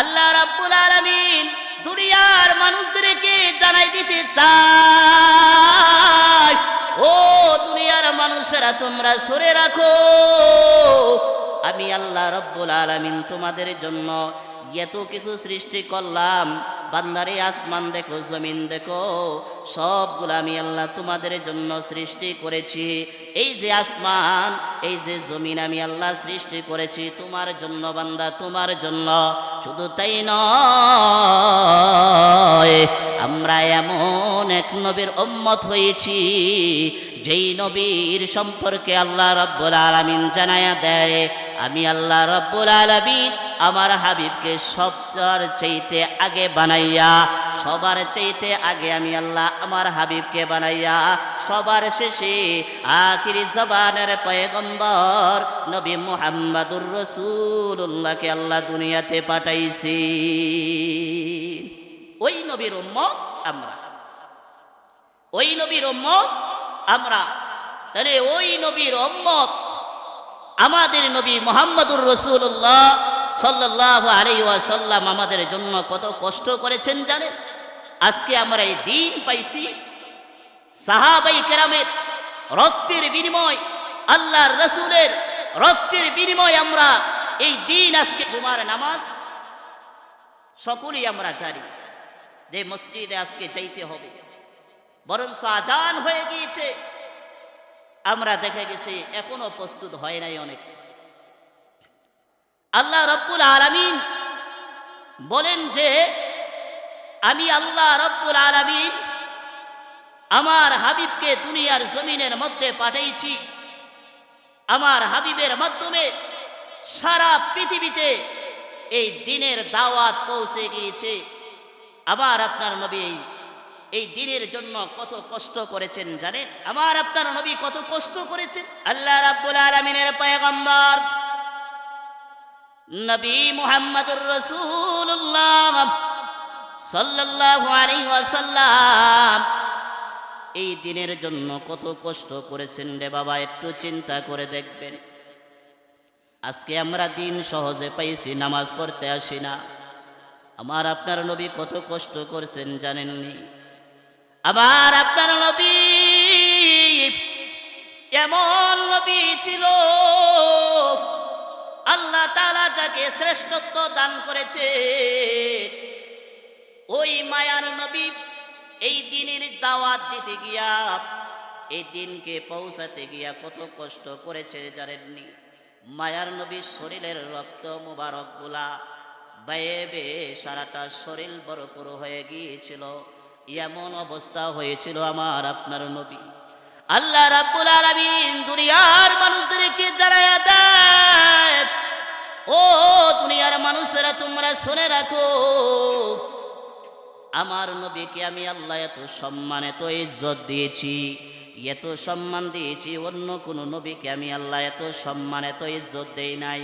আল্লাহ রাব্বুল আলামিন দুনিয়ার মানুষদেরকে জানাই দিতে চায়। ও দুনিয়ার মানুষেরা, তোমরা সরে রাখো। আমি আল্লাহ রব্বুল আলামিন তোমাদের জন্য এত কিছু সৃষ্টি করলাম। বান্দারে, আসমান দেখো, জমিন দেখো, সবগুলো আমি আল্লাহ তোমাদের জন্য সৃষ্টি করেছি। এই যে আসমান, এই যে জমিন আমি আল্লাহ সৃষ্টি করেছি, তোমার জন্য বান্দা, তোমার জন্য। শুধু তাই নয়, আমরা এমন এক নবীর উম্মত হয়েছি, যেই নবীর সম্পর্কে আল্লাহ রব্বুল আলামিন জানায়া দেয়, আমি আল্লাহ রব্বুল আলামিন আমার হাবিবকে সবার চাইতে আগে বানাইয়া, সবার চাইতে আগে আমি আল্লাহ আমার হাবিবকে বানাইয়া, সবার শেষে আখিরি জবানের পয়গম্বর নবী মোহাম্মদুর রসুল্লাহকে আল্লাহ দুনিয়াতে পাঠাইছি ওই নবীর উম্মত আমরা। ওই নবীর উম্মত আমরা। তাহলে ওই নবীর উম্মত আমাদের নবী মোহাম্মদুর রসুল্লাহ সাল্লাহ সাল্লাম আমাদের জন্য কত কষ্ট করেছেন জানেন? আজকে আমরা এই দিন পাইছি সাহাবাই কেরামের রক্তের বিনিময়, আল্লাহর রসুলের রক্তের বিনিময় আমরা এই দিন আজকে জুমার নামাজ সকলেই আমরা জানি যে মসজিদে আজকে যাইতে হবে। বরং আজান হয়ে গিয়েছে। আমরা দেখে গেছি এখনও প্রস্তুত হয় নাই অনেকে। আল্লাহ রব্বুল আলামিন বলেন যে, আমি আল্লাহ রব্বুল আলামিন আমার হাবিবকে দুনিয়ার জমিনের মধ্যে পাঠাইছি। আমার হাবিবের মাধ্যমে সারা পৃথিবীতে এই দিনের দাওয়াত পৌঁছে গিয়েছে। আবার আপনার নবী এই- এই দিনের জন্য কত কষ্ট করেছেন জানেন? আমার আপনার নবী কত কষ্ট করেছেন? আল্লাহ রাব্বুল আলামিনের পয়গম্বর নবী মুহাম্মদুর রাসূলুল্লাহ সাল্লাল্লাহু আলাইহি ওয়াসাল্লাম। এই দিনের জন্য কত কষ্ট করেছেন রে বাবা, একটু চিন্তা করে দেখবেন। আজকে আমরা দিন সহজে পাইছি, নামাজ পড়তে আসি না। আমার আপনার নবী কত কষ্ট করছেন জানেননি? আবার আপনার নবী এমন নবী ছিল আল্লাহ তাআলা যাকে শ্রেষ্ঠত্ব দান করেছে, ওই মায়ার নবী এই দিনের দাওয়াত দিতে গিয়া, এই দিনকে পৌঁছাতে গিয়া কত কষ্ট করেছে জানেননি? মায়ার নবীর শরীরের রক্ত মুবারকগুলা বেয়ে বেয়ে সারাটা শরীর বরপুর হয়ে গিয়েছিল। এমন অবস্থা হয়েছিল আমার আপনার নবী। আল্লাহ রাব্বুল আলামিন দুনিয়ার মানুষদেরকে জানায়া দেয় ও দুনিয়ার মানুষেরা, তোমরা শুনে রাখো। আমার নবীকে আমি আল্লাহ এত সম্মান, এত ইজ্জত দিয়েছি, এত সম্মান দিয়েছি, অন্য কোনো নবীকে আমি আল্লাহ এত সম্মান, এত ইজ্জত দেই নাই।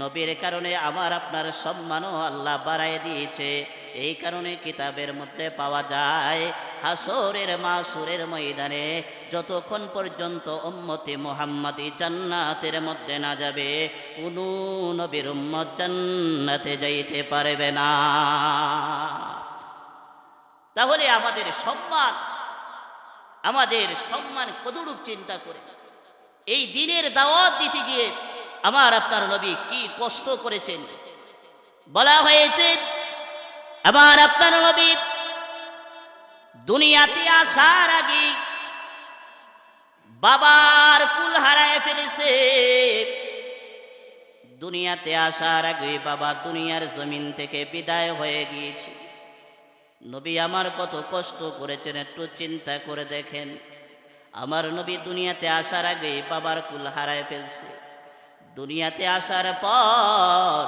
নবীর কারণে আমার আপনার সম্মানও আল্লাহ বাড়াই দিয়েছে। এই কারণে কিতাবের মধ্যে পাওয়া যায় হাসরের মাসুরের ময়দানে যতক্ষণ পর্যন্ত উম্মতি মোহাম্মদি জান্নাতের মধ্যে না যাবে, কোনো নবীর উম্মত জান্নাতে যাইতে পারবে না। তাহলে আমাদের সম্মান আমাদের সম্মান কতটুক চিন্তা করে? এই দিনের দাওয়াত দিতে গিয়ে আমার আপনার নবী কি কষ্ট করেছেন? বলা হয়েছে, আমার আপনার নবী দুনিয়াতে আসার আগে বাবার কুল হারায় ফেলেছে। দুনিয়াতে আসার আগে বাবা দুনিয়ার জমিন থেকে বিদায় হয়ে গিয়েছে। নবী আমার কত কষ্ট করেছেন, একটু চিন্তা করে দেখেন। আমার নবী দুনিয়াতে আসার আগে বাবার কুল হারায় ফেলছে। দুনিয়াতে আসার পর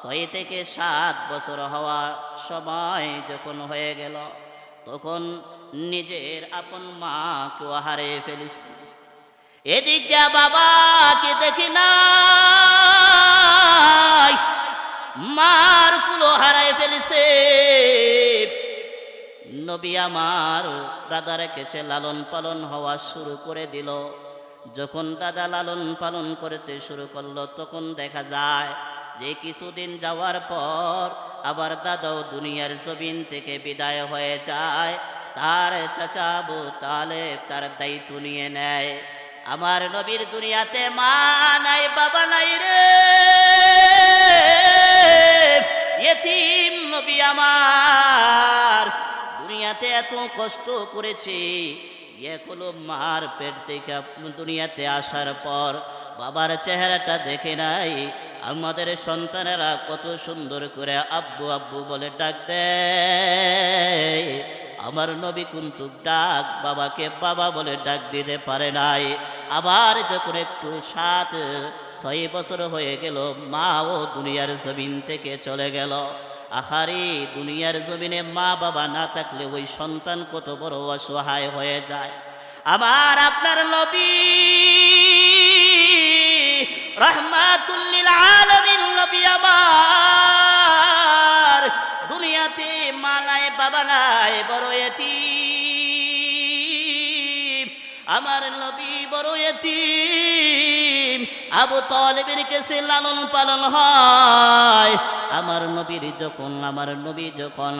ছয় থেকে সাত বছর হওয়া সময় যখন হয়ে গেল তখন নিজের আপন মাকেও হারিয়ে ফেলেছি। এদিক দিয়া বাবাকে দেখি না মার কুলো হারায় ফেলেছে। নবী আমার দাদার কাছে লালন পালন হওয়া শুরু করে দিল। যখন দাদা লালন পালন করতে শুরু করল, তখন দেখা যায় যে কিছুদিন যাওয়ার পর আবার দাদাও দুনিয়ার জমিন থেকে বিদায় হয়ে যায়, তার চাচা আবু তালেব তার দায়িত্ব নিয়ে নেয়। আমার নবীর দুনিয়াতে মা নাই, বাবা নাই রে। এতিম নবী আমার। দুনিয়াতে এত কষ্ট করেছি এগুলো মার পেট থেকে দুনিয়াতে আসার পর বাবার চেহারাটা দেখে নাই আমাদের সন্তানেরা কত সুন্দর করে আব্বু আব্বু বলে ডাক দেয়। আমার নবী কিন্তু ডাক বাবাকে বাবা বলে ডাক দিতে পারে নাই। আবার যখন একটু সাত, ছয় বছর হয়ে গেল মা ও দুনিয়ার জমিন থেকে চলে গেল। আহারে, দুনিয়ার জমিনে মা বাবা না থাকলে ওই সন্তান কত বড় অসহায় হয়ে যায়। আমার আপনার নবী আমার। দুনিয়াতে মা নাই বাবা নাই বড় এতিম। আমার নবী বড় আবু তলেবের কাছে লালন পালন হয়। আমার নবীর যখন, আমার নবী যখন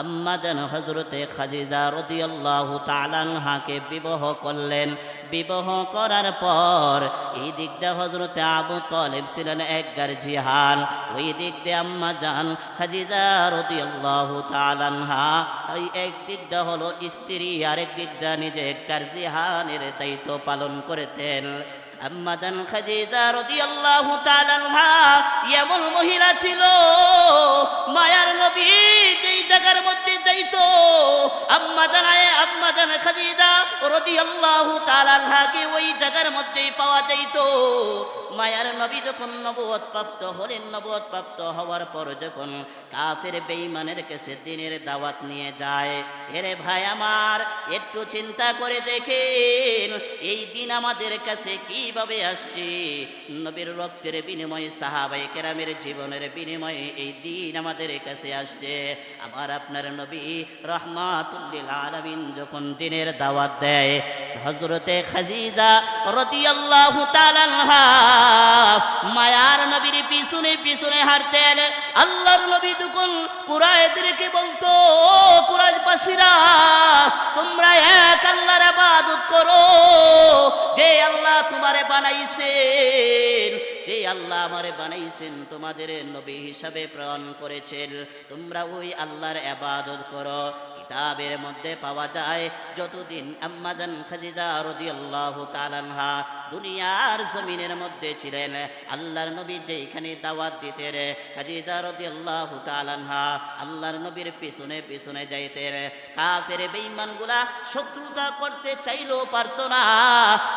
আম্মা যেন হজরতে খাজিজা রদিয়াল্লাহু তালানহাকে বিবাহ করলেন, বিবাহ করার পর এই দিক দিয়ে হজরতে আবু তলেব ছিলেন এক জিহান। ওই দিক দিয়ে আম্মা জান খাজিজা রদিয়াল্লাহু তালানহা ওই এক দিক দিয়ে হলো স্ত্রী, আরেক দিক দিয়ে নিজে এক জিহানের দায়িত্ব পালন করতেন। আম্মা জান খাজিজা রদিয়াল্লাহু তালানহা এমন মহিলা ছিল, মায়ার নবী যেই জায়গার মধ্যে যাইতো। আম্মা জানায় আম্মা জান খাজিজা রদিয়াল্লাহু তালানহাকে ওই জায়গার মধ্যেই পাওয়া যাইতো। মায়ার নবী যখন নবুয়ত প্রাপ্ত হলেন নবুয়ত প্রাপ্ত হওয়ার পর যখন কাফের বেঈমানের কাছে দিনের দাওয়াত নিয়ে যায়, এরে ভাই আমার, একটু চিন্তা করে দেখেন, এই দিন আমাদের কাছে কীভাবে আসছে? নবীর রক্তের বিনিময়ে সাহাবাই কেরামের জীবনের বিনিময়ে এই দিন আমাদের কাছে আসছে। আমার আপনার নবী রহমাতুল্লিল আলমিন যখন দিনের দাওয়াত দেয় হজরতে খাজিজা রদিয়াল্লাহু তাআলা মায়ার নবীর পিছনে পিছনে হাঁটতেন। আল্লাহর নবী তখন কুরাইদেরকে বলতো, কুরাইশবাসীরা, তোমরা এক আল্লাহর আবাদত করো, যে আল্লাহ তোমারে বানাইছেন। যে আল্লাহ আমারে বানাইছেন, তোমাদের নবী হিসাবে প্রাণ করেছেন। তোমরা ওই আল্লাহর আবাদত করো। কিতাবের মধ্যে পাওয়া যায়। যতদিন আম্মাজান খাজিদা রদিয়াল্লাহু তাআলাহা দুনিয়ার জমিনের মধ্যে ছিলেন, আল্লাহর নবী যেখানে দাওয়াত দিতেন খাজিদা রদিয়াল্লাহু তাআলাহা আল্লাহর নবীর পিছনে পিছনে যাইতেন। কাফের বেঈমানগুলা শত্রুতা করতে চাইলেও পারতো না,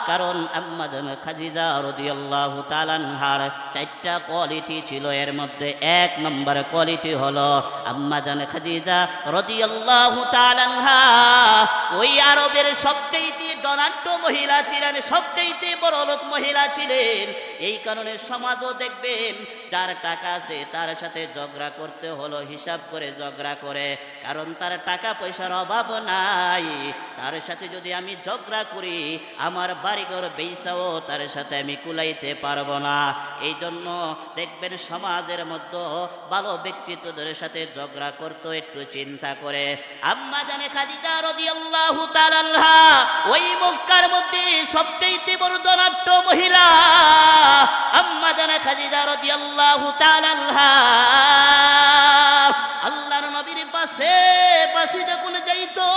কারণ আম্মাজান খাজিদা রদিয়াল্লাহু তাআলাহার চারটা কোয়ালিটি ছিল, এর মধ্যে এক নম্বর কোয়ালিটি হলো আম্মাজান খাজিদা রদিয়াল্লাহু তাআলাহা ওই আরবের সবচেয়ে ডনাট্য মহিলা ছিলেন সবচেয়ে বড় লোক মহিলা ছিলেন। এই কারণে সমাজও দেখবেন, যার টাকা আছে তার সাথে ঝগড়া করতে হলো, হিসাব করে ঝগড়া করে। কারণ তার টাকা পয়সার অভাব নাই। তার সাথে যদি আমি ঝগড়া করি, আমার বাড়িঘর বেইসাও তার সাথে আমি কুলাইতে পারব না। এই জন্য দেখবেন সমাজের মধ্যে ভালো ব্যক্তিত্বদের সাথে ঝগড়া করতে একটু চিন্তা করে। আম্মা জানে খাদিজা রাদিয়াল্লাহু তাআলা ওই মক্কার মধ্যে সবচেয়ে বড় ধনাঢ্য মহিলা আম্মা জানা খাজিদা রাদিয়াল্লাহু তাআলা আল্লাহর নবীর পাশে পাশে যখন যাইতো,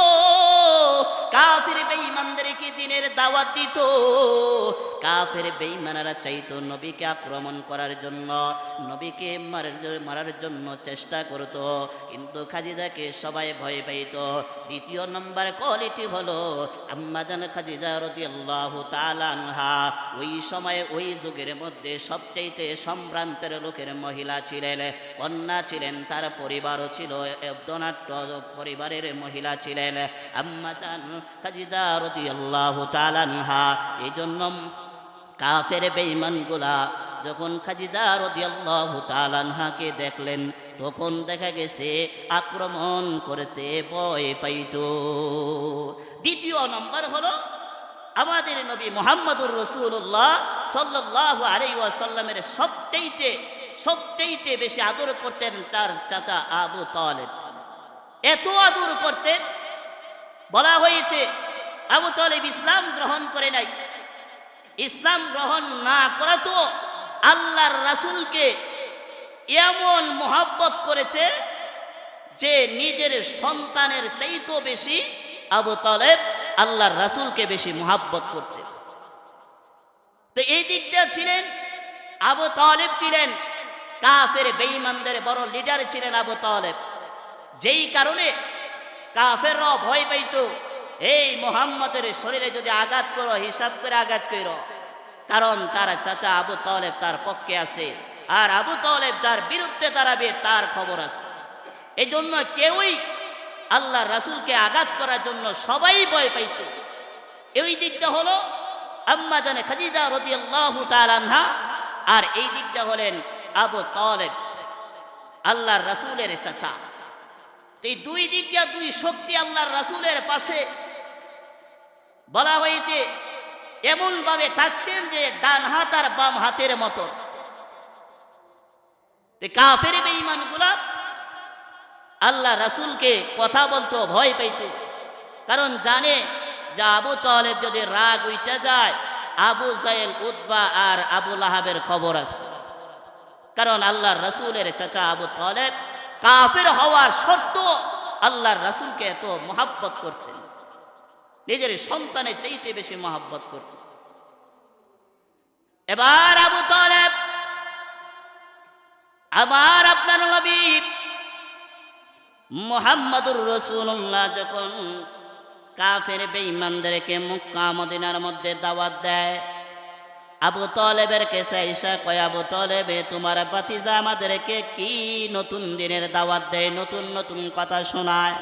কাফির বেঈমানদেরকে দিনের দাওয়াত দিত। কাফের বেইমানারা চাইতো নবীকে আক্রমণ করার জন্য, নবীকে মারার জন্য চেষ্টা করত। কিন্তু খাজিদাকে সবাই ভয় পাইত। দ্বিতীয় নম্বর কোয়ালিটি হলো আম্মাজান খাজিদা রাদিয়াল্লাহু তাআলা আনহা। ওই সময়ে ওই যুগের মধ্যে সবচাইতে সম্ভ্রান্তের লোকের মহিলা ছিলেন, কন্যা ছিলেন, তার পরিবারও ছিল পরিবারের মহিলা ছিলেন। আম্মাজান খাজিদা রাদিয়াল্লাহু তাআলা আনহা। এই জন্য কাফের বেঈমানগুলা যখন খাজিদা রাদিয়াল্লাহু তাআলা আনহাকে দেখলেন, তখন দেখা গেছে আক্রমণ করতে ভয় পাইত। দ্বিতীয় নম্বর হলো আমাদের নবী মোহাম্মদুর রসুল্লাহ সাল্লাহ আলাই ওয়াসাল্লামের সবচাইতে সবচেয়ে বেশি আদর করতেন তার চাচা আবু তালেব। এত আদর করতেন, বলা হয়েছে আবু তালেব ইসলাম গ্রহণ করে নাই। ইসলাম গ্রহণ না করা তো আল্লাহর রাসূলকে এমন মোহাব্বত করেছে যে নিজের সন্তানের চাইতেও বেশি আবু তালেব আল্লাহর রাসূলকে বেশি মোহাব্বত করতেন। তো এই দিকটা ছিলেন আবু তালেব ছিলেন কাফের বেঈমানদের বড় লিডার ছিলেন আবু তালেব। যেই কারণে কাফেররা ভয় পাইত এই মোহাম্মদের শরীরে যদি আঘাত করো, হিসাব করে আঘাত করো। কারণ তার চাচা আবু তালেব তার পক্ষে আছে। আর আবু তালেব যার বিরুদ্ধে দাঁড়াবে, তার খবর আছে। এই জন্য কেউই আল্লাহ রাসূলকে আঘাত করার জন্য সবাই ভয় পাইত। এই দিকটা হলো আম্মা জানে খাদিজা রাদিয়াল্লাহু তাআলা আনহা, আর এই দিকটা হলেন আবু তালেব, আল্লাহর রাসূলের চাচা। এই দুই দিক দিয়া দুই শক্তি আল্লাহর রাসূলের পাশে বলা হয়েছে এমন ভাবে থাকতেন যে ডান হাত আর বাম হাতের মতো। কাফের আল্লাহ রাসূলকে কথা বলতো, ভয় পাইতো। কারণ জানে যে আবু তালেব যদি রাগ উইটা যায়, আবু জায়েল উদ্বা আর আবু লাহাবের খবর আছে। কারণ আল্লাহর রাসূলের চাচা আবু তালেব কাফের হওয়ার শর্ত আল্লাহর রাসূলকে এত মহাব্বত করতেন। নিজের সন্তানের চাইতে বেশি মহাব্বত করতেন এবার আবু তালেব, আবার আপনার নবী মোহাম্মদুর রসুল্লাহ যখন কাফের বেঈমানদেরকে মক্কা, মদিনার মধ্যে দাওয়াত দেয়, আবু তলেবের কেসে ঈশা কয়, আবু তলেবে, তোমার বাতিজা আমাদেরকে কি নতুন দিনের দাওয়াত দেয়? নতুন নতুন কথা শোনায়।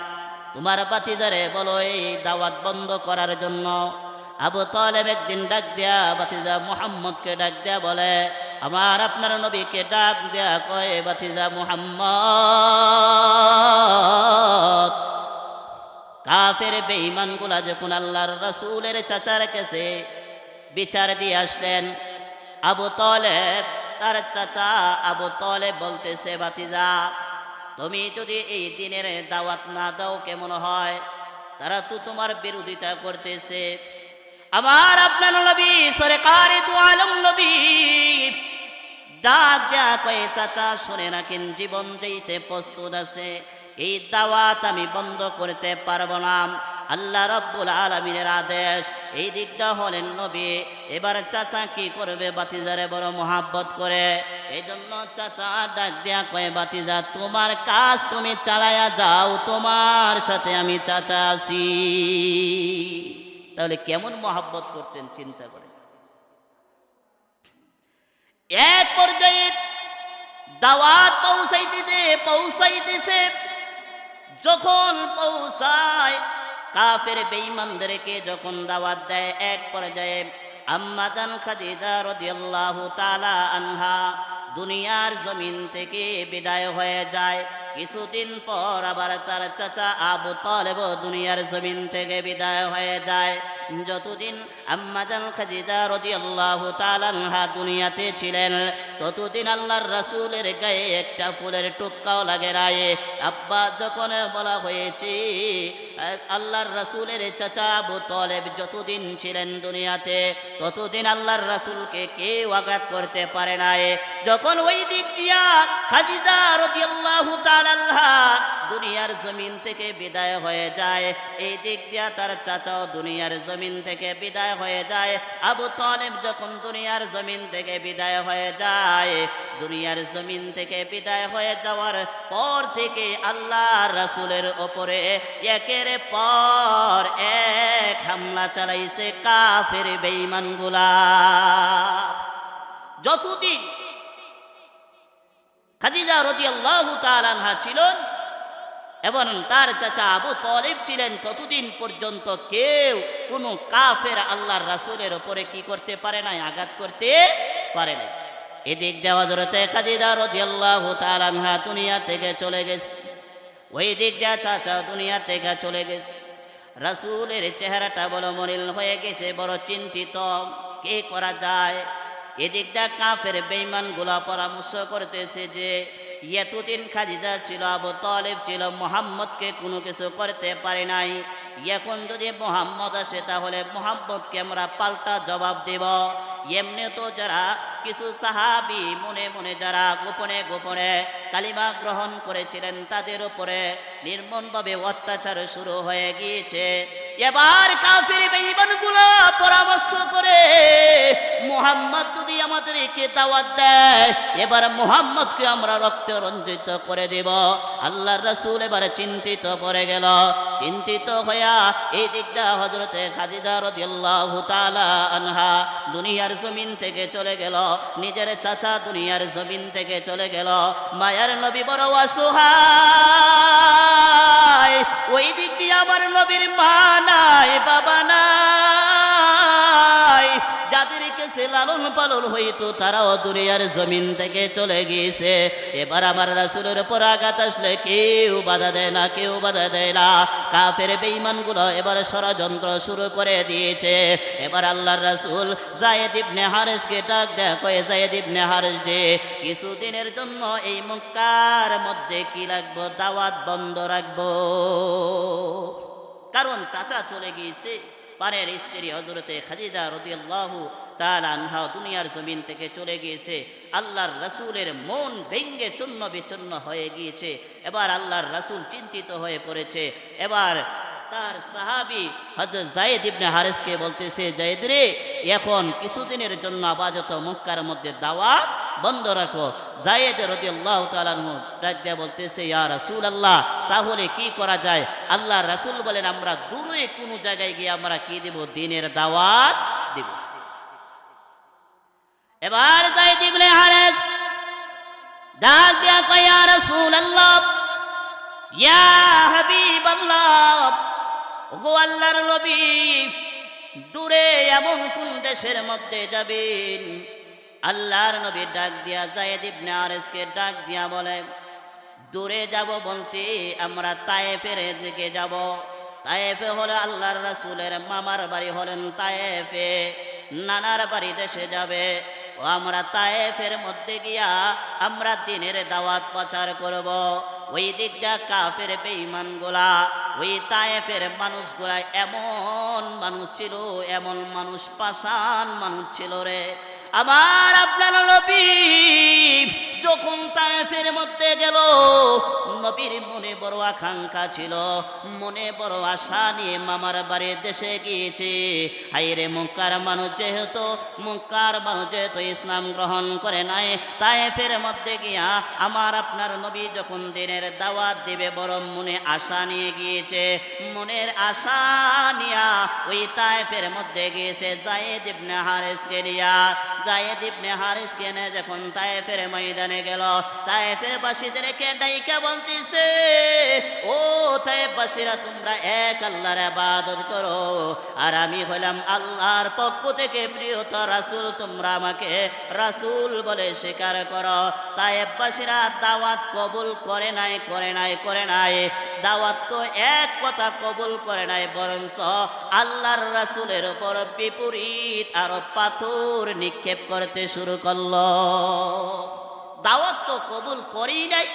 তোমার বাতিজারে বলো, এই দাওয়াত বন্ধ করার জন্য। আবু তলেব একদিন ডাক দেয়া, বাতিজা মোহাম্মদকে ডাক দেয়া বলে, আমার আপনার নবীকে ডাক দেয়া কয়, বাতিজা মোহাম্মদ, কাফের বেঈমানগুলা যখন আল্লাহর রসুলের চাচার কাছে বিচার দিয়ে আসলেন, আবু তলেব, তার চাচা আবু তলেব বলতেছে, বাতিজা তুমি যদি এই দিনের দাওয়াত না দাও, কেমন হয়? তারা তো তোমার বিরোধিতা করতেছে। আবার আপনার নবী, সরকারি দু আলম নবী। ডাক দেয়া কয়ে চাচা, শুনে রাখেন জীবন দিতে প্রস্তুত আছে। এই দাওয়াত আমি বন্ধ করতে পারব না। আল্লাহ রব্বুল আলমিনের আদেশ, এই দিকটা হলেন নবী। এবার চাচা কি করবে বাতিজারে বড় মহাব্বত করে। এই জন্য চাচা ডাক দেয়া কয়ে বাতিজা তোমার কাজ তুমি চালায়া যাও, তোমার সাথে আমি চাচা আছি। তাহলে কেমন মহাব্বত করতেন, চিন্তা করেন। এক পর্যায়ে দাওয়াত পৌঁছাইতেছে পৌঁছাইতেছে। যখন পৌঁছায়, কাফের বেঈমানদেরকে যখন দাওয়াত দেয়, এক পর্যায়ে আম্মাদান খাদিজা রদিয়াল্লাহু তাআলা আনহা দুনিয়ার জমিন থেকে বিদায় হয়ে যায়। কিছুদিন পর আবার তার চাচা আবু তালেব দুনিয়ার জমিন থেকে বিদায় হয়ে যায়। যতদিন আম্মাজান খাজিদা রাদিয়াল্লাহু আল্লাহ আনহা দুনিয়াতে ছিলেন, ততদিন আল্লাহর রাসূলের গায়ে একটা ফুলের টুক্কাও লাগে রায়ে আব্বা, যখন বলা হয়েছে, আল্লাহর রাসূলের চাচা আবু তালেব যতদিন ছিলেন দুনিয়াতে, ততদিন আল্লাহর রাসূলকে কেউ আঘাত করতে পারে নাই। যখন ওই দিক দিয়া খাজিদা রাদিয়াল্লাহু তাআলা আনহা দুনিয়ার জমিন থেকে বিদায় হয়ে যায়। এই দিক দিয়া তার চাচাও দুনিয়ার জমিন থেকে বিদায় হয়ে যায়। আবু তালেব যখন দুনিয়ার জমিন থেকে বিদায় হয়ে যায়, দুনিয়ার জমিন থেকে বিদায় হয়ে যাওয়ার পর থেকে আল্লাহ রাসূলের ওপরে একের পর এক হামলা চালাইছে কাফের বেঈমানগুলা যতদিন খাদিজা রাদিয়াল্লাহু আল্লাহ আনহা ছিলেন এবং তার চাচা আবু তলিব ছিলেন। ততদিন পর্যন্ত কেউ, কোনো কাফের আল্লাহর রাসূলের ওপরে কি করতে পারে নাই, আঘাত করতে পারে নাই। এদিক দেওয়া জরতে খাদিজা রাদিয়াল্লাহু আল্লাহ আনহা দুনিয়া থেকে চলে গেছে। ওই দিক দেওয়া চাচা দুনিয়া থেকে চলে গেছে। রাসূলের চেহারাটা বড় মলিন হয়ে গেছে, বড় চিন্তিত। কে করা যায়? এদিকটা কাফের বেইমানগুলা পরামর্শ করতেছে যে, এতদিন খাজিদা ছিল, আবু তলেব ছিল, মোহাম্মদকে কোনো কিছু করতে পারে নাই। এখন যদি মোহাম্মদ আসে, তাহলে মোহাম্মদকে আমরা পাল্টা জবাব দেব। এমনি তো যারা কিছু সাহাবি মনে মনে যারা গোপনে গোপনে কালিমা গ্রহণ করেছিলেন, তাদের উপরে নির্মমভাবে অত্যাচার শুরু হয়ে গিয়েছে। এবার কাফির বেঈমানগুলো পরামর্শ করে, মোহাম্মদ যদি আমাদেরকে দাওয়াত দেয়, এবার মোহাম্মদকে আমরা রক্ত রঞ্জিত করে দেব। আল্লাহর রাসূল এবারে চিন্তিত পড়ে গেল। চিন্তিত হইয়া এই দিকটা হজরতে খাদিজা রাদিয়াল্লাহু তাআলা আনহা দুনিয়ার জমিন থেকে চলে গেল, নিজের চাচা দুনিয়ার জমিন থেকে চলে গেল, মায়ার নবী বড় অসহায়, ওই দিক দিয়ে আমার নবীর মা নাই, বাবা নাই। সে লালন পালন হইতো, তারাও দুনিয়ার জমিন থেকে চলে গিয়েছে। এবার আমার রাসুলের উপর আঘাত আসলে কেউ বাধা দেয় না, কেউ বাধা দেয় না। কাফের বেঈমানগুলো এবার ষড়যন্ত্র শুরু করে দিয়েছে। এবার আল্লাহর রাসুল জায়েদ ইবনে হারেসকে ডাক দেখো জায়েদ ইবনে হারেস দে কিছুদিনের জন্য এই মক্কার মধ্যে কি রাখব দাওয়াত বন্ধ রাখব? কারণ চাচা চলে গিয়েছে। পানের স্ত্রী হজরতে খাজিদা রদিয়াল্লাহু আনহা দুনিয়ার জমিন থেকে চলে গিয়েছে। আল্লাহর রাসুলের মন ভেঙ্গে চূর্ণ বিচূর্ণ হয়ে গিয়েছে। এবার আল্লাহর রাসূল চিন্তিত হয়ে পড়েছে। এবার তার সাহাবি হজরত জায়েদ ইবনে হারেসকে বলতেছে জায়েদ রে, এখন কিছুদিনের জন্য আপাতত মক্কার মধ্যে দাওয়াত বন্ধ রাখো। জায়েদ রদিয়াল্লাহু আল্লাহ আনহু ডাক বলতেছে, ইয়া রাসুল আল্লাহ তাহলে কি করা যায়? আল্লাহ রাসূল বলেন, আমরা দূরে কোনো জায়গায় গিয়ে আমরা কি দেব? দিনের দাওয়াত দেব। এবার জায়েদ ইবনে হারেস। ডাক দিয়া কয়, ইয়া রাসূলুল্লাহ, ইয়া হাবিবাল্লাহ, ওগো আল্লাহর নবী, দূরে এমন কোন দেশের মধ্যে যাবেন? আল্লাহর নবী ডাক দিয়া জায়েদ ইবনে আরেসকে ডাক দিয়া বলে, দূরে যাব বলতে আমরা তায়েফের দিকে যাব। তায়েফে হলে আল্লাহর রাসূলের মামার বাড়ি হলেন তায়েফে। নানার বাড়ি দেশে যাবে। ও আমরা তায়েফের মধ্যে গিয়া আমরা দিনের দাওয়াত প্রচার করব। ওই দিক দিকটা কাফের বেঈমান গোলা, ওই তায়েফের মানুষ মানুষগুলা এমন মানুষ ছিল, এমন মানুষ পাষাণ মানুষ ছিল রে। আমার আপনার নবী যখন তায়েফের মধ্যে গেল, নবীর মনে বড় আকাঙ্ক্ষা ছিল, মনে বড় আশা নিয়ে মামার বাড়ি দেশে গিয়েছে। হাইরে মুক্কার মানুষ যেহেতু, মুক্কার মানুষ যেহেতু ইসলাম গ্রহণ করে নাই, তায়েফের মধ্যে গিয়া আমার আপনার নবী যখন দিনের দাওয়াত দিবে বড় মনে আশা নিয়ে গিয়েছে। মনের আশা নিয়া ওই তায়েফের মধ্যে গিয়েছে জায়েদ ইবনে হারিসকে নিয়া। জায়েদ ইবনে হারিসকে নিয়ে যখন তায়েফের ময়দানে গেল, তায়েফের বাসীদেরকে ডাইকা বলতেছে, ও তায়েফবাসীরা তোমরা এক আল্লাহর ইবাদত করো, আর আমি হলাম আল্লাহর পক্ষ থেকে প্রিয়ত রাসূল, তোমরা আমাকে রাসূল বলে স্বীকার করো। তায়েফবাসীরা দাওয়াত কবুল করে নাই, করে নাই করে নাই। দাওয়াত তো এক কথা কবুল করে নাই, বরঞ্চ আল্লাহর রাসূলের উপর বিপরীত আরও পাথর নিক্ষেপ করতে শুরু করল। দাওয়াত তো কবুল করেই নাই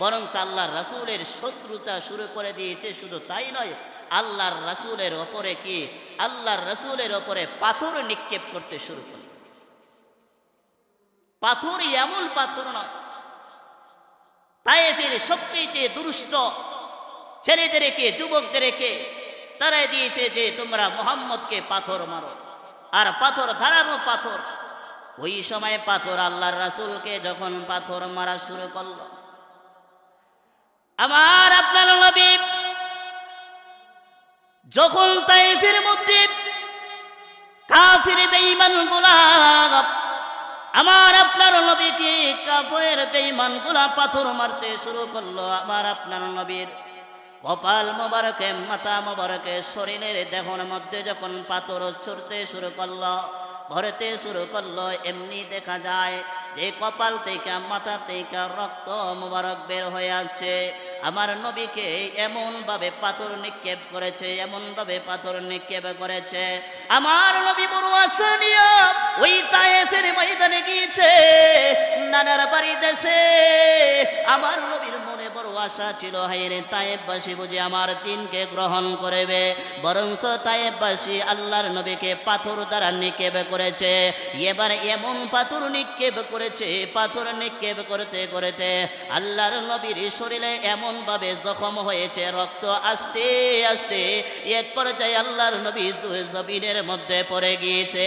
বরং আল্লাহর রাসূলের শত্রুতা শুরু করে দিয়েছে, শুধু তাই নয়, আল্লাহর রাসূলের ওপরে কি? আল্লাহর রাসূলের ওপরে পাথর নিক্ষেপ করতে শুরু করল। পাথর এমন পাথর নয় তায়েফের সবচেয়ে দুষ্ট ছেলেদেরকে, যুবকদেরকে তারাই দিয়েছে যে তোমরা মোহাম্মদকে পাথর মারো। আর পাথর ধারানো পাথর। ওই সময় পাথর আল্লাহর রাসুলকে যখন পাথর মারা শুরু করল। আমার আপনার নবী যখন তাইফের মধ্যে কাফির, বেঈমান গোলাপ আমার আপনার নবীকে কাফের বেঈমানগুলা পাথর মারতে শুরু করল আমার আপনার নবীর। কপাল মোবারকে, মাথা মোবারকে, শরীরের দেহর মধ্যে যখন পাথর ছুটতে শুরু করল ভরতে শুরু করল, এমনি দেখা যায় যে কপাল থেকে, মাথা থেকে রক্ত মোবারক বের হয়ে আছে আমার নবীকে এমন ভাবে পাথর নিক্ষেপ করেছে এমন ভাবে পাথর নিক্ষেপ করেছে। আমার নবী বড় আশা নিয়ে ওই তায়েফের ময়দানে গিয়েছে, নানার বাড়ি দেশে। আমার নবীর বড় ছিল হাইরে তায়েববাসী বুঝি আমার দিনকে গ্রহণ করবে। বরংস তায়েববাসী আল্লাহর নবীকে পাথর দ্বারা নিক্ষেপ করেছে। এবার এমন পাথর নিক্ষেপ করেছে, পাথর নিক্ষেপ করতে করতে আল্লাহর নবীর শরীরে এমন ভাবে জখম হয়েছে, রক্ত আসতে আসতে এক পর্যায়ে আল্লাহর নবী জমিনের মধ্যে পড়ে গিয়েছে।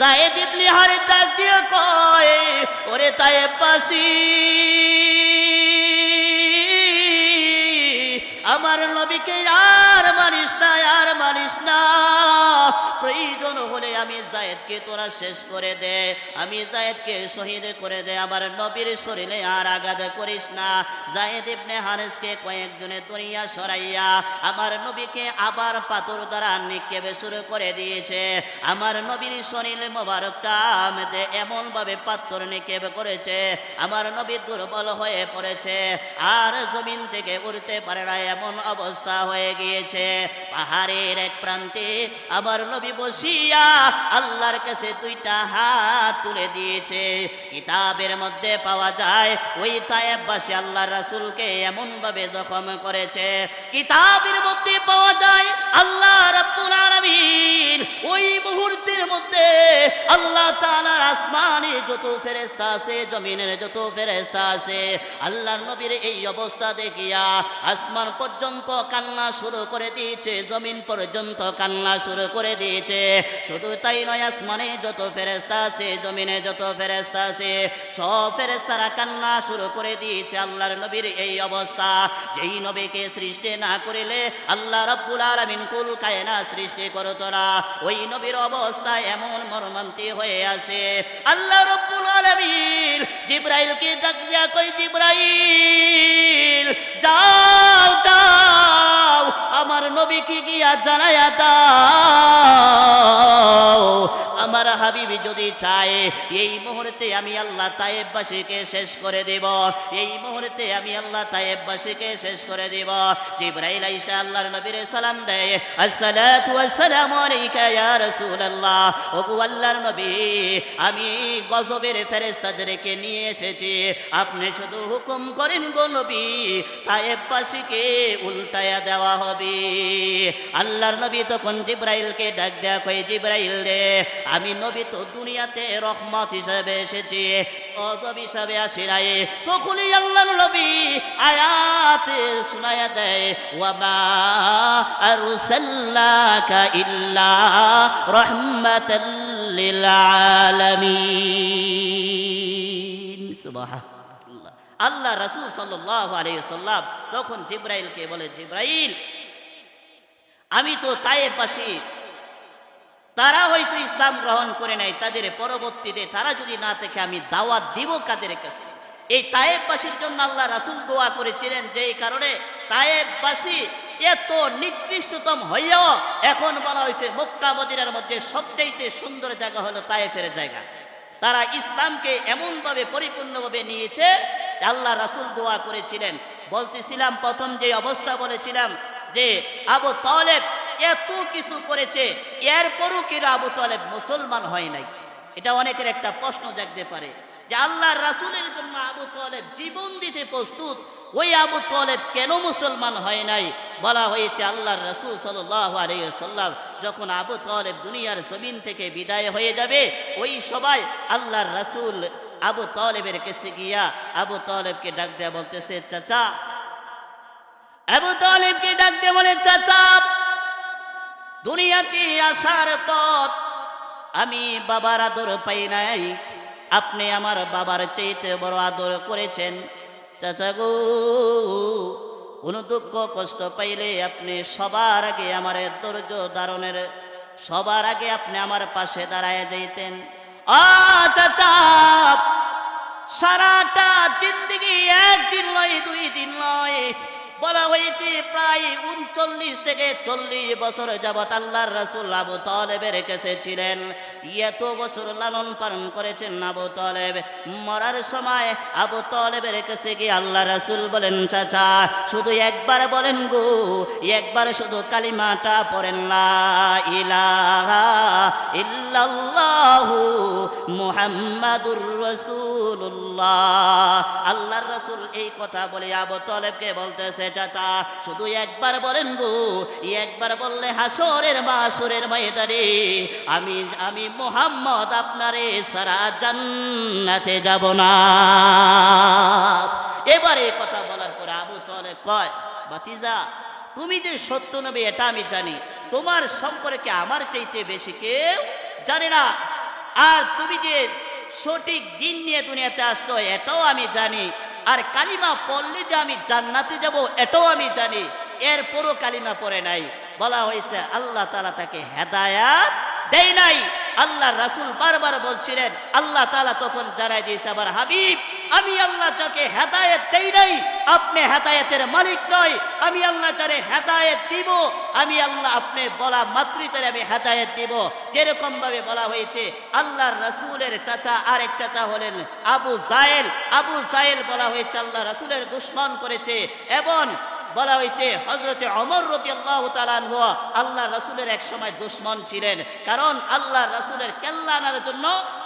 জায়েদ ইবনে হারে ডাক দিয়ে কয়, ওরে তায়েববাসী আমার নবীকে আর মানিস না প্রয়োজন হলে আমি জায়েদকে তোরা শেষ করে দে। আমি জায়েদকে শহীদ করে দে। আমার নবীর শরীরে আর আঘাত করিস না। জায়েদ ইবনে হারেসকে কয়েকজনে দরিয়া সরাইয়া আমার নবীকে আবার পাথর দ্বারা নিক্ষেপে শুরু করে দিয়েছে। আমার নবীর শরীর মোবারকটা মেতে এমন ভাবে পাথর নিক্ষেপ করেছে। আমার নবী দুর্বল হয়ে পড়েছে। আর জমিন থেকে উঠতে পারে না, এমন অবস্থা হয়ে গিয়েছে। পাহাড়ের এক প্রান্তে আমার নবী বসিয়া আল্লাহর কাছে দুইটা হাত তুলে দিয়েছে। কিতাবের মধ্যে পাওয়া যায়, ওই তায়েববাসী আল্লাহ রাসূলকে এমন ভাবে জখম করেছে। কিতাবের মধ্যে পাওয়া যায়, আল্লাহ রাব্বুল আলামিন ওই মুহূর্তের মধ্যে আল্লাহ তাআলার আসমানে যত ফেরেশতা আছে, জমিনের যত ফেরেশতা আছে, আল্লাহর নবীর এই অবস্থা দেখিয়া আসমান পর্যন্ত কান্না শুরু করে দিয়েছে, জমিন পর্যন্ত কান্না শুরু করে দিয়েছে। শুধু তাই নয়, আসমানে যত ফেরেশতা আছে, জমিনে যত ফেরেশতা আছে, সব ফেরেস্তারা কান্না শুরু করে দিয়েছে আল্লাহর নবীর এই অবস্থা। যেই নবীকে সৃষ্টি না করিলে আল্লাহ রব্বুল আলামিন কুল কায়না সৃষ্টি করতো না। ওই নবীর অবস্থা এমন মর্মান্তি হয়ে আছে। আল্লাহ রব্বুল আলামিন জিব্রাইলকে ডাক দিয়া কই জিব্রাইল, যাও যাও। আমার নবীকে গিয়া জানায়া দাও। আমার হাবিবি যদি চায়, এই মুহূর্তে আমি আল্লাহ তায়েববাসীকে শেষ করে দেব। এই মুহূর্তে আমি আল্লাহ তায়েববাসীকে শেষ করে দেব। জিব্রাইল আইসা আল্লাহর নবীর সালাম দেয়, আসসালাতু ওয়াসসালামু আলাইকা ইয়া রাসূলুল্লাহ। ওগো আল্লাহর নবী, আমি গজবের ফেরেশতাদেরকে নিয়ে এসেছি। আপনি শুধু হুকুম করেন গো নবী, তায়েববাসীকে উল্টায়া দেওয়া হবে। আল্লাহর নবী তখন জিব্রাইলকে ডাক দেয়া কই জিব্রাইল রে, আমি নবী তো দুনিয়াতে রহমত হিসাবে এসেছি অজব হিসাবে আসি নাই। তখনই আল্লাহর নবী আয়াতে শোনায়া দেয়, ওয়ামা আরসাল্লাকা ইল্লা রাহমাতাল লিল আলামিন। সুবহানাল্লাহ। আল্লাহ রাসূল সাল্লাম তখন জিব্রাইলকে বলে, জিব্রাইল, আমি তো পাশে। তারা হয়তো ইসলাম গ্রহণ করে নাই, তাদের পরবর্তীতে তারা যদি না থেকে আমি দাওয়াত দিব কাদের কাছে? এই তায়েববাসীর জন্য আল্লাহ রাসূল দোয়া করেছিলেন, যে এই কারণে তায়েববাসী এত নিকৃষ্টতম হইয়াও এখন বলা হয়েছে মক্কা মদিনার মধ্যে সবচাইতে সুন্দর জায়গা হলো তায়েফের জায়গা। তারা ইসলামকে এমনভাবে পরিপূর্ণভাবে নিয়েছে আল্লাহ রাসুল দোয়া করেছিলেন। বলতেছিলাম, প্রথম যে অবস্থা বলেছিলাম যে আবু তলেব এত কিছু করেছে, এরপরও কিনা আবু তলেব মুসলমান হয় নাই। এটা অনেকের একটা প্রশ্ন জাগতে পারে যে আল্লাহ রাসুলের জন্য আবু তলেব জীবন দিতে প্রস্তুত ওই আবু তলেব কেন মুসলমান হয় নাই? বলা হয়েছে আল্লাহর রাসূল সাল্লাল্লাহু আলাইহি সাল্লাম যখন আবু তলেব দুনিয়ার জমিন থেকে বিদায় হয়ে যাবে, ওই সবাই আল্লাহর রসুল আবু তলেবের কাছে গিয়া আবু তলেবকে ডাক দেয়া বলতেছে, চাচা। আবু তলেবকে ডাক দিয়ে বলে, চাচা, দুনিয়াতে আসার পর আমি বাবার আদর পাই নাই। আপনি আমার বাবার চাইতে বড় আদর করেছেন। চাচা গো কোনো দুঃখ, কষ্ট পাইলে আপনি সবার আগে আমার দৈর্য ধারণের, সবার আগে আপনি আমার পাশে দাঁড়ায় যাইতেন। আ চাচা, সারাটা জিন্দিগি একদিন নয়, দুই দিন নয় বলা হয়েছে, প্রায় উনচল্লিশ থেকে চল্লিশ বছর যাবৎ আল্লাহর রাসুল আবু তালেবের কাছে ছিলেন। এত বছর লালন পালন করেছেন আবু তলেব। মরার সময় আবু তলেবের কাছে গিয়ে আল্লাহ রাসুল বলেন, চাচা, শুধু একবার বলেন গো, একবার শুধু কালিমাটা পড়েন, লা ইলাহা ইল্লাল্লাহু মুহাম্মাদুর রাসূলুল্লাহ। আল্লাহর রাসূল এই কথা বলে আবু তলেবকে বলতেছে, চাচা, শুধু একবার বলেন গো, একবার বললে হাসরের মাসরের ময়দানে আমি আমি মোহাম্মদ আপনারে সারা জান্নাতে যাব না। এবারে কথা বলার পরে আবু তলেব কয় বাতিজা তুমি যে সত্য নবী, এটা আমি জানি। তোমার সম্পর্কে আমার চাইতে বেশি কেউ জানে না। আর তুমি যে সঠিক দিন নিয়ে দুনিয়াতে আসছো, এটাও আমি জানি। আর কালিমা পড়লে যে আমি জান্নাতে যাব, এটাও আমি জানি। এরপরও কালিমা পরে নাই। বলা হয়েছে, আল্লাহ তালা তাকে হেদায়াত দেয় নাই। আল্লাহ রাসুল বারবার বলছিলেন, আল্লাহ তালা তখন জানাই দিয়েছে আবার হাবিব, আমি আল্লাহ যাকে হেদায়েত দেই নাই, আপনি হেদায়েতের মালিক নয়, আমি আল্লাহ যারে হেদায়েত দিব, আমি আল্লাহ আপনি বলা মাতৃতারে আমি হেদায়েত দিব। যেরকম ভাবে বলা হয়েছে, আল্লাহর রাসূলের চাচা আরেক চাচা হলেন আবু জায়েল। আবু জায়েল বলা হয়েছে, আল্লাহ রাসূলের দুশ্মন করেছে। এবং বলা হয়েছে হজরতে অমর রতি আল্লাহ তালানহ আল্লাহ রাসুলের এক সময় দুশ্মন ছিলেন। কারণ আল্লাহ রাসুলের কেল্লা আনার জন্য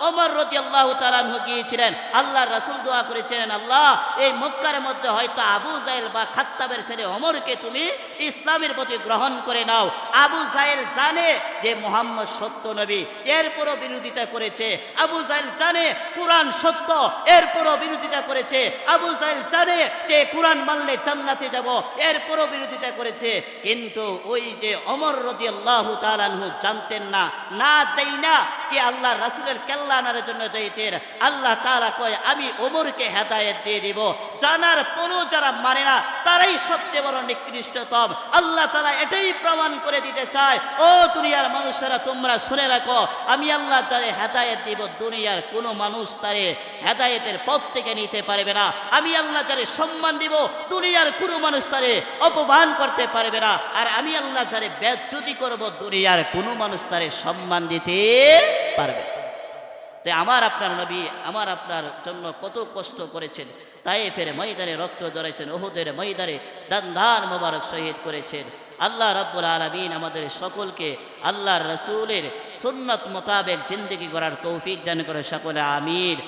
অমর রতি আল্লাহ তালানহ গিয়েছিলেন। আল্লাহ রাসুল দোয়া করেছিলেন, আল্লাহ, এই মক্কার মধ্যে হয়তো আবু জাইল বা খাত্তাবের ছেলে অমরকে তুমি ইসলামের প্রতি গ্রহণ করে নাও। আবু জাইল জানে যে মোহাম্মদ সত্য নবী, এরপরও বিরোধিতা করেছে। আবু জাইল জানে কোরআন সত্য, এরপরও বিরোধিতা করেছে। আবু জাইল জানে যে কোরআন মানলে জান্নাতে যাব। এরপরও বিরোধিতা করেছে। কিন্তু ওই যে অমর রদি আল্লাহ জানতেন না না চাই না কি আল্লাহ রাসুলের কেল্লা আনার জন্য চাইতেন আল্লাহ তালা কয়, আমি ওমরকে হেদায়েত দিয়ে দিব। জানার পরও যারা মানে না, তারাই সবচেয়ে বড় নিকৃষ্টতম। আল্লাহ তালা এটাই প্রমাণ করে দিতে চায়, ও দুনিয়ার মানুষেরা, তোমরা শুনে রাখো, আমি আল্লাহ তারে হেদায়েত দিব, দুনিয়ার কোনো মানুষ তারে হেদায়েতের পথ থেকে নিতে পারবে না। আমি আল্লাহ তারে সম্মান দিব, দুনিয়ার কোনো মানুষ তারে অপমান করতে পারবে না। আর আমি আল্লাহ যারে ব্যাচ্যুতি করব, দুনিয়ার কোনো মানুষ তারে সম্মান দিতে পারবে। তাই আমার আপনার নবী আমার আপনার জন্য কত কষ্ট করেছেন। তাই ফের ময়দানে রক্ত ধরেছেন ওহুদের ময়দানে দান দান মোবারক শহীদ করেছেন। আল্লাহ রাব্বুল আলমিন আমাদের সকলকে আল্লাহর রসুলের সুন্নত মোতাবেক জিন্দগি করার তৌফিক দান করে সকলে আমির